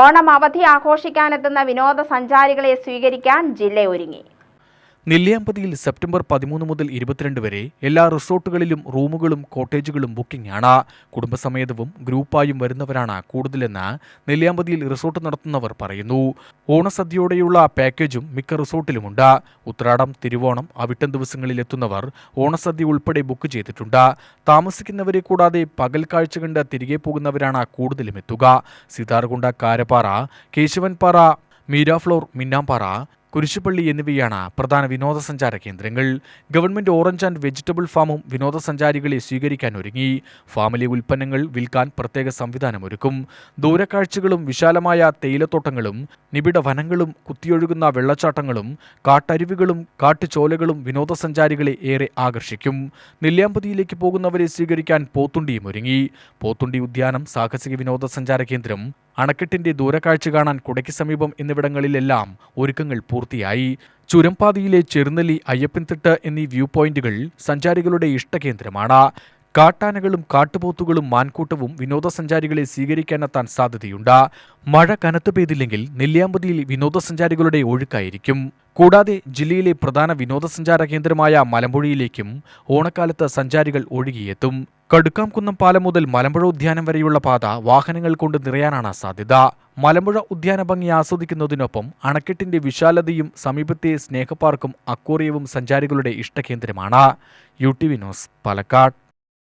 ഓണം അവധി ആഘോഷിക്കാനെത്തുന്ന വിനോദസഞ്ചാരികളെ സ്വീകരിക്കാൻ ജില്ല ഒരുങ്ങി. നെല്ലിയാമ്പതിയിൽ സെപ്റ്റംബർ പതിമൂന്ന് മുതൽ ഇരുപത്തിരണ്ട് വരെ എല്ലാ റിസോർട്ടുകളിലും റൂമുകളും കോട്ടേജുകളും ബുക്കിംഗാണ്. കുടുംബസമേതവും ഗ്രൂപ്പായും വരുന്നവരാണ് കൂടുതലെന്ന് നെല്ലിയാമ്പതിയിൽ റിസോർട്ട് നടത്തുന്നവർ പറയുന്നു. ഓണസദ്യയോടെയുള്ള പാക്കേജും മിക്ക റിസോർട്ടിലുമുണ്ട്. ഉത്രാടം തിരുവോണം അവിട്ടം ദിവസങ്ങളിൽ എത്തുന്നവർ ഓണസദ്യ ഉൾപ്പെടെ ബുക്ക് ചെയ്തിട്ടുണ്ട്. താമസിക്കുന്നവരെ കൂടാതെ പകൽ കാഴ്ച കണ്ട് തിരികെ പോകുന്നവരാണ് കൂടുതലും എത്തുക. സിതാർകുണ്ട കാരപ്പാറ കേശവൻപാറ മീരാഫ്ലോർ മിന്നാമ്പാറ കുരിശുപള്ളി എന്നിവയാണ് പ്രധാന വിനോദസഞ്ചാര കേന്ദ്രങ്ങൾ. ഗവൺമെന്റ് ഓറഞ്ച് ആൻഡ് വെജിറ്റബിൾ ഫാമും വിനോദസഞ്ചാരികളെ സ്വീകരിക്കാൻ ഒരുങ്ങി. ഫാമിലെ ഉൽപ്പന്നങ്ങൾ വിൽക്കാൻ പ്രത്യേക സംവിധാനമൊരുക്കും ദൂരക്കാഴ്ചകളും വിശാലമായ തേയിലത്തോട്ടങ്ങളും നിബിഡ വനങ്ങളും കുത്തിയൊഴുകുന്ന വെള്ളച്ചാട്ടങ്ങളും കാട്ടരുവികളും കാട്ടുചോലകളും വിനോദസഞ്ചാരികളെ ഏറെ ആകർഷിക്കും. നെല്ലിയാമ്പതിയിലേക്ക് പോകുന്നവരെ സ്വീകരിക്കാൻ പോത്തുണ്ടിയും ഒരുങ്ങി. പോത്തുണ്ടി ഉദ്യാനം സാഹസിക വിനോദസഞ്ചാര കേന്ദ്രം അണക്കെട്ടിന്റെ ദൂരക്കാഴ്ച കാണാൻ കുടയ്ക്ക് സമീപം എന്നിവിടങ്ങളിലെല്ലാം ഒരുക്കങ്ങൾ പൂർത്തിയായി. ചുരംപാതിയിലെ ചെറുനെല്ലി അയ്യപ്പൻതിട്ട് എന്നീ വ്യൂ പോയിന്റുകൾ സഞ്ചാരികളുടെ ഇഷ്ടകേന്ദ്രമാണ്. കാട്ടാനകളും കാട്ടുപോത്തുകളും മാൻകൂട്ടവും വിനോദസഞ്ചാരികളെ സ്വീകരിക്കാനെത്താൻ സാധ്യതയുണ്ട്. മഴ കനത്തു പെയ്തില്ലെങ്കിൽ നെല്ലിയാമ്പതിയിൽ വിനോദസഞ്ചാരികളുടെ ഒഴുക്കായിരിക്കും. കൂടാതെ ജില്ലയിലെ പ്രധാന വിനോദസഞ്ചാര കേന്ദ്രമായ മലമ്പുഴയിലേക്കും ഓണക്കാലത്ത് സഞ്ചാരികൾ ഒഴുകിയെത്തും. കടുക്കാംകുന്നം പാലം മുതൽ മലമ്പുഴ ഉദ്യാനം വരെയുള്ള പാത വാഹനങ്ങൾ കൊണ്ട് നിറയാനാണ് സാധ്യത. മലമ്പുഴ ഉദ്യാന ഭംഗി ആസ്വദിക്കുന്നതിനൊപ്പം അണക്കെട്ടിന്റെ വിശാലതയും സമീപത്തെ സ്നേഹപാർക്കും അക്വേറിയവും സഞ്ചാരികളുടെ ഇഷ്ടകേന്ദ്രമാണ്. U T V news Palakkad.